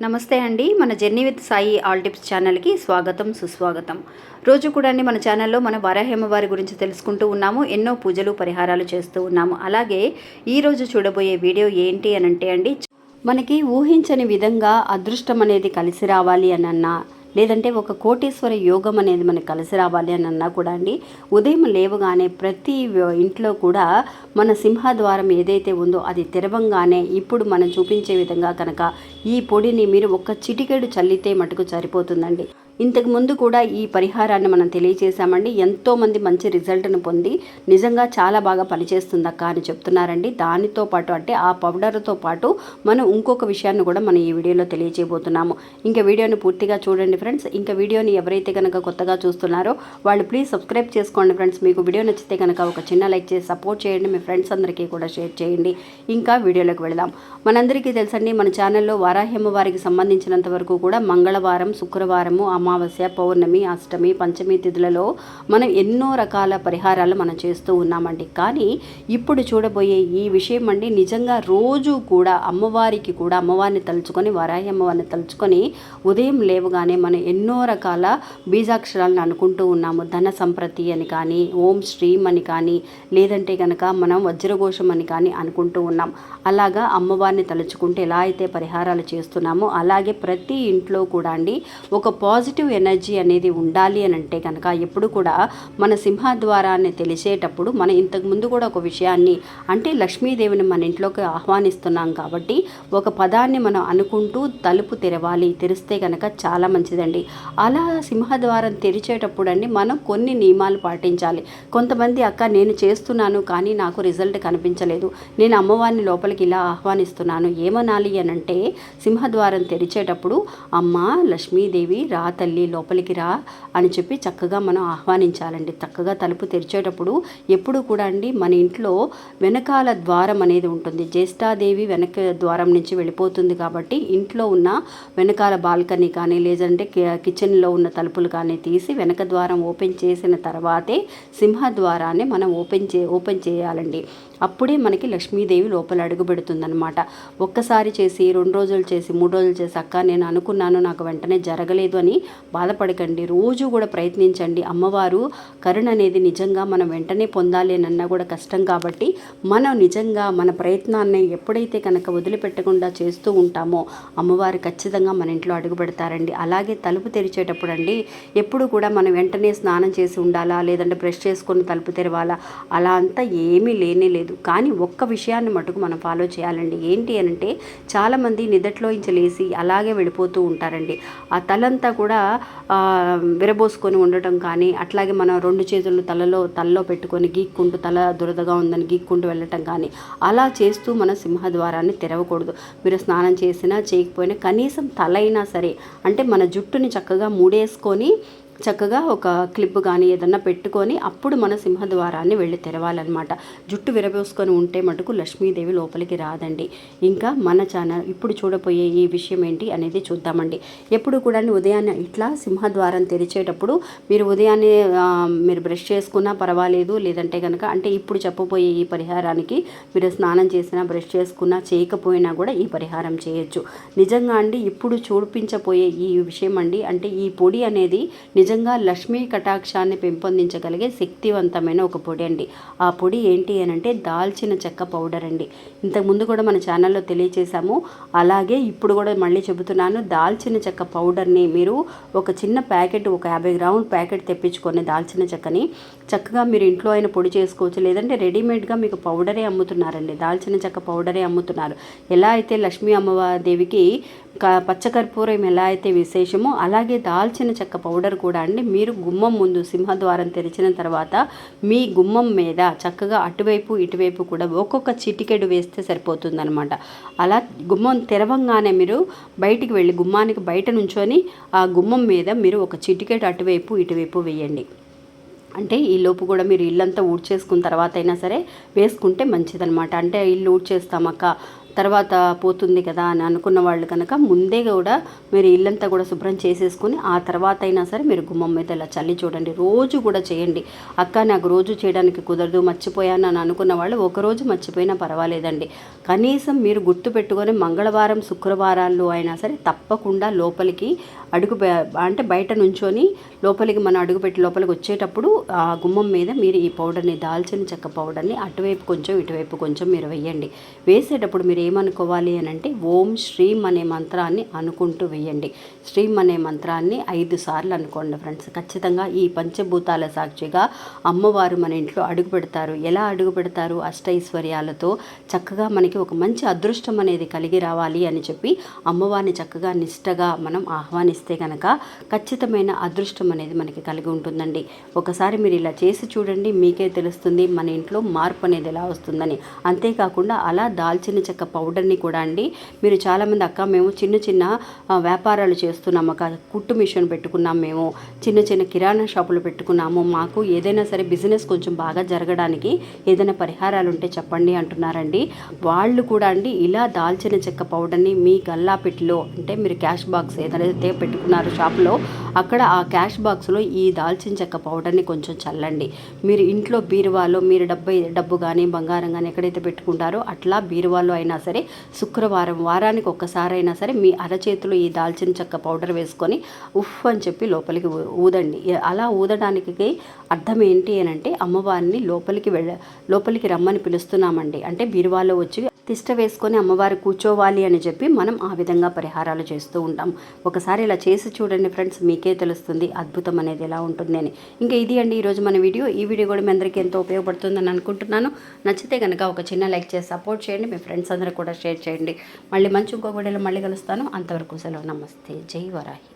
నమస్తే అండి. మన journey with Sai all tips ఛానల్కి స్వాగతం సుస్వాగతం. రోజు కూడా అండి మన ఛానల్లో మన వారాహేమవారి గురించి తెలుసుకుంటూ ఉన్నాము ఎన్నో పూజలు పరిహారాలు చేస్తూ ఉన్నాము. అలాగే ఈరోజు చూడబోయే వీడియో ఏంటి అని అంటే అండి మనకి ఊహించని విధంగా అదృష్టం అనేది కలిసి రావాలి అని అన్నా లేదంటే ఒక కోటేశ్వర యోగం అనేది మనకు కలిసి రావాలి అని అన్నా కూడా అండి. ఉదయం లేవగానే ప్రతి ఇంట్లో కూడా మన సింహద్వారం ఏదైతే ఉందో అది తెరవంగానే ఇప్పుడు మనం చూపించే విధంగా కనుక ఈ పొడిని మీరు ఒక చిటికెడు చల్లితే మటుకు సరిపోతుందండి. ఇంతకు ముందు కూడా ఈ పరిహారాన్ని మనం తెలియజేశామండి ఎంతోమంది మంచి రిజల్ట్ను పొంది నిజంగా చాలా బాగా పనిచేస్తుంది అక్క అని చెప్తున్నారండి. దానితో పాటు అంటే ఆ పౌడర్తో పాటు మనం ఇంకొక విషయాన్ని కూడా మనం ఈ వీడియోలో తెలియజేయబోతున్నాము ఇంకా వీడియోని పూర్తిగా చూడండి ఫ్రెండ్స్. ఇంకా వీడియోని ఎవరైతే కనుక కొత్తగా చూస్తున్నారో వాళ్ళు ప్లీజ్ సబ్స్క్రైబ్ చేసుకోండి ఫ్రెండ్స్. మీకు వీడియో నచ్చితే కనుక ఒక చిన్న లైక్ చేసి సపోర్ట్ చేయండి. మీ ఫ్రెండ్స్ అందరికీ కూడా షేర్ చేయండి. ఇంకా వీడియోలోకి వెళదాం. మనందరికీ తెలుసండి మన ఛానల్లో వారాహ్యమ్మ వారికి సంబంధించినంత వరకు కూడా మంగళవారం శుక్రవారము అమావాస్య పౌర్ణమి అష్టమి పంచమి తిథులలో మనం ఎన్నో రకాల పరిహారాలు మనం చేస్తూ ఉన్నామండి. కానీ ఇప్పుడు చూడబోయే ఈ విషయం అండి నిజంగా రోజు కూడా అమ్మవారికి కూడా అమ్మవారిని తలుచుకొని వారాహి అమ్మవారిని తలుచుకొని ఉదయం లేవగానే మనం ఎన్నో రకాల బీజాక్షరాలను అనుకుంటూ ఉన్నాము. ధన సంప్రతి అని కానీ ఓం శ్రీం అని కానీ లేదంటే కనుక మనం వజ్రఘోషం అని కానీ అనుకుంటూ ఉన్నాం. అలాగా అమ్మవారిని తలుచుకుంటే ఎలా అయితే పరిహారాలు చేస్తున్నామో అలాగే ప్రతి ఇంట్లో కూడా అండి ఒక పాజిటివ్ ఎనర్జీ అనేది ఉండాలి అని అంటే కనుక ఎప్పుడు కూడా మన సింహద్వారాన్ని తెలిసేటప్పుడు మనం ఇంతకు ముందు కూడా ఒక విషయాన్ని అంటే లక్ష్మీదేవిని మన ఇంట్లోకి ఆహ్వానిస్తున్నాం కాబట్టి ఒక పదాన్ని మనం అనుకుంటూ తలుపు తెరవాలి తెరిస్తే కనుక చాలా మంచిదండి. అలా సింహద్వారం తెరిచేటప్పుడు అండి మనం కొన్ని నియమాలు పాటించాలి. కొంతమంది అక్క నేను చేస్తున్నాను కానీ నాకు రిజల్ట్ కనిపించలేదు. నేను అమ్మవారిని లోపలికి ఇలా ఆహ్వానిస్తున్నాను ఏమనాలి అని అంటే సింహద్వారం తెరిచేటప్పుడు అమ్మ లక్ష్మీదేవి రా తల్లి లోపలికి రా అని చెప్పి చక్కగా మనం ఆహ్వానించాలండి. చక్కగా తలుపు తెరిచేటప్పుడు ఎప్పుడు కూడా అండి మన ఇంట్లో వెనకాల ద్వారం అనేది ఉంటుంది. జ్యేష్ఠాదేవి వెనక ద్వారం నుంచి వెళ్ళిపోతుంది కాబట్టి ఇంట్లో ఉన్న వెనకాల బాల్కనీ కానీ లేదంటే కిచెన్లో ఉన్న తలుపులు కానీ తీసి వెనక ద్వారం ఓపెన్ చేసిన తర్వాతే సింహ ద్వారాన్ని మనం ఓపెన్ చే ఓపెన్ చేయాలండి. అప్పుడే మనకి లక్ష్మీదేవి లోపల అడుగు పెడుతుందనమాట ఒక్కసారి చేసి రెండు రోజులు చేసి మూడు రోజులు చేసి అక్క నేను అనుకున్నాను నాకు వెంటనే జరగలేదు అని బాధపడకండి. రోజు కూడా ప్రయత్నించండి. అమ్మవారు కరుణ అనేది నిజంగా మనం వెంటనే పొందాలి అని అన్నా కూడా కష్టం కాబట్టి మనం నిజంగా మన ప్రయత్నాన్ని ఎప్పుడైతే కనుక వదిలిపెట్టకుండా చేస్తూ ఉంటామో అమ్మవారు ఖచ్చితంగా మన ఇంట్లో అడుగు పెడతారండి. అలాగే తలుపు తెరిచేటప్పుడు అండి ఎప్పుడు కూడా మనం వెంటనే స్నానం చేసి ఉండాలా? లేదంటే బ్రష్ చేసుకొని తలుపు తెరవాలా? అలా అంతా ఏమీ లేనే లేదు. కానీ ఒక్క విషయాన్ని మటుకు మనం ఫాలో చేయాలండి. ఏంటి అని అంటే చాలామంది నిదట్లో ఇంచలేసి అలాగే వెళ్ళిపోతూ ఉంటారండి. ఆ తలంతా కూడా విరబోసుకొని ఉండటం కానీ అట్లాగే మనం రెండు చేతులు తలలో తలలో పెట్టుకొని గీక్కుంటూ తల దురదగా ఉందని గీక్కుంటూ వెళ్ళటం కానీ అలా చేస్తూ మన సింహద్వారాన్ని తెరవకూడదు. మీరు స్నానం చేసినా చేయకపోయినా కనీసం తలైనా సరే అంటే మన జుట్టుని చక్కగా మూడేసుకొని చక్కగా ఒక క్లిప్ కానీ ఏదన్నా పెట్టుకొని అప్పుడు మన సింహద్వారాన్ని వెళ్ళి తెరవాలన్నమాట. జుట్టు విరబోసుకొని ఉంటే మటుకు లక్ష్మీదేవి లోపలికి రాదండి. ఇంకా మన ఛానల్ ఇప్పుడు చూడబోయే ఈ విషయం ఏంటి అనేది చూద్దామండి. ఎప్పుడు కూడా ఉదయాన్నే ఇట్లా సింహద్వారం తెరిచేటప్పుడు మీరు ఉదయాన్నే మీరు బ్రష్ చేసుకున్నా పర్వాలేదు లేదంటే కనుక అంటే ఇప్పుడు చెప్పబోయే ఈ పరిహారానికి మీరు స్నానం చేసినా బ్రష్ చేసుకున్నా చేయకపోయినా కూడా ఈ పరిహారం చేయొచ్చు. నిజంగా అండి ఇప్పుడు చూపించబోయే ఈ విషయం అండి అంటే ఈ పొడి అనేది నిజంగా లక్ష్మీ కటాక్షాన్ని పెంపొందించగలిగే శక్తివంతమైన ఒక పొడి అండి. ఆ పొడి ఏంటి అని అంటే దాల్చిన చెక్క పౌడర్ అండి. ఇంతకుముందు కూడా మన ఛానల్లో తెలియచేశాము. అలాగే ఇప్పుడు కూడా మళ్ళీ చెబుతున్నాను దాల్చిన చెక్క పౌడర్ని మీరు ఒక చిన్న ప్యాకెట్ ఒక యాభై గ్రాముల ప్యాకెట్ తెప్పించుకొని దాల్చిన చెక్కని చక్కగా మీరు ఇంట్లో అయిన పొడి చేసుకోవచ్చు. లేదంటే రెడీమేడ్గా మీకు పౌడరే అమ్ముతున్నారండి. దాల్చిన చెక్క పౌడరే అమ్ముతున్నారు. ఎలా అయితే లక్ష్మీ అమ్మవారి దేవికి క పచ్చకర్పూరం ఎలా అయితే విశేషమో అలాగే దాల్చిన చెక్క పౌడర్ కూడా అండి. మీరు గుమ్మం ముందు సింహద్వారం తెరిచిన తర్వాత మీ గుమ్మం మీద చక్కగా అటువైపు ఇటువైపు కూడా ఒక్కొక్క చిటికెడు వేస్తే సరిపోతుందనమాట అలా గుమ్మం తెరవంగానే మీరు బయటికి వెళ్ళి గుమ్మానికి బయట నుంచొని ఆ గుమ్మం మీద మీరు ఒక చిటికెడు అటువైపు ఇటువైపు వేయండి. అంటే ఈ లోపు కూడా మీరు ఇల్లంతా ఊడ్చేసుకున్న తర్వాత అయినా సరే వేసుకుంటే మంచిదనమాట అంటే ఇల్లు ఊడ్చేస్తామక్క తర్వాత పోతుంది కదా అని అనుకున్న వాళ్ళు కనుక ముందే కూడా మీరు ఇల్లంతా కూడా శుభ్రం చేసేసుకుని ఆ తర్వాత అయినా సరే మీరు గుమ్మం మీద ఇలా చల్లి చూడండి. రోజు కూడా చేయండి. అక్క నాకు రోజు చేయడానికి కుదరదు మర్చిపోయాను అని అనుకున్న వాళ్ళు ఒకరోజు మర్చిపోయినా పర్వాలేదండి. కనీసం మీరు గుర్తు పెట్టుకొని మంగళవారం శుక్రవారాల్లో అయినా సరే తప్పకుండా లోపలికి అడుగు అంటే బయట నుంచొని లోపలికి మనం అడుగుపెట్టి లోపలికి వచ్చేటప్పుడు ఆ గుమ్మం మీద మీరు ఈ పౌడర్ని దాల్చిన చెక్క పౌడర్ని అటువైపు కొంచెం ఇటువైపు కొంచెం మీరు వేయండి. వేసేటప్పుడు మీరు ఏమనుకోవాలి అని అంటే ఓం శ్రీం అనే మంత్రాన్ని అనుకుంటూ వేయండి. శ్రీం అనే మంత్రాన్ని ఐదు సార్లు అనుకోండి ఫ్రెండ్స్. ఖచ్చితంగా ఈ పంచభూతాల సాక్షిగా అమ్మవారు మన ఇంట్లో అడుగు పెడతారు. ఎలా అడుగు పెడతారు? అష్టైశ్వర్యాలతో చక్కగా మనకి ఒక మంచి అదృష్టం అనేది కలిగి రావాలి అని చెప్పి అమ్మవారిని చక్కగా నిష్టగా మనం ఆహ్వానిస్తే కనుక ఖచ్చితమైన అదృష్టం అనేది మనకి కలిగి ఉంటుందండి. ఒకసారి మీరు ఇలా చేసి చూడండి మీకే తెలుస్తుంది మన ఇంట్లో మార్పు అనేది ఎలా వస్తుందని. అంతేకాకుండా అలా దాల్చిన చెక్క పౌడర్ని కూడా అండి. మీరు చాలామంది అక్క మేము చిన్న చిన్న వ్యాపారాలు చేస్తున్నాము అక్క. కుట్టు మిషన్ పెట్టుకున్నాం మేము. చిన్న చిన్న కిరాణా షాపులు పెట్టుకున్నాము. మాకు ఏదైనా సరే బిజినెస్ కొంచెం బాగా జరగడానికి ఏదైనా పరిహారాలు ఉంటే చెప్పండి అంటున్నారండి. వాళ్ళు కూడా అండి ఇలా దాల్చిన చెక్క పౌడర్ని మీ గల్లాపెట్టిలో అంటే మీరు క్యాష్ బాక్స్ ఏదైతే పెట్టుకున్నారో షాప్లో అక్కడ ఆ క్యాష్ బాక్స్లో ఈ దాల్చిన చెక్క పౌడర్ని కొంచెం చల్లండి. మీరు ఇంట్లో బీరువాలో మీరు డబ్బు డబ్బు కానీ బంగారం కానీ ఎక్కడైతే పెట్టుకుంటారో అట్లా బీరువాలో అయినా సరే శుక్రవారం వారానికి ఒక్కసారైనా సరే మీ అరచేతిలో ఈ దాల్చిన చెక్క పౌడర్ వేసుకొని ఉఫ్ అని చెప్పి లోపలికి ఊదండి. అలా ఊదడానికి అర్థం ఏంటి అని అంటే అమ్మవారిని లోపలికి వెళ్ళ లోపలికి రమ్మని పిలుస్తున్నామండి. అంటే బీరువాలో వచ్చి తిష్ట వేసుకొని అమ్మవారు కూర్చోవాలి అని చెప్పి మనం ఆ విధంగా పరిహారాలు చేస్తూ ఉంటాం. ఒకసారి ఇలా చేసి చూడండి ఫ్రెండ్స్ మీకే తెలుస్తుంది అద్భుతం అనేది ఎలా ఉంటుంది అని. ఇంకా ఇది అండి ఈరోజు మన వీడియో. ఈ వీడియో కూడా మీ అందరికీ ఎంతో ఉపయోగపడుతుందని అనుకుంటున్నాను. నచ్చితే కనుక ఒక చిన్న లైక్ చేసి సపోర్ట్ చేయండి. మీ ఫ్రెండ్స్ అందరూ కూడా షేర్ చేయండి. మళ్ళీ మంచి ఇంకో వీడియోలో మళ్ళీ కలుస్తాను. అంతవరకు సెలవు. నమస్తే. జై వరాహి.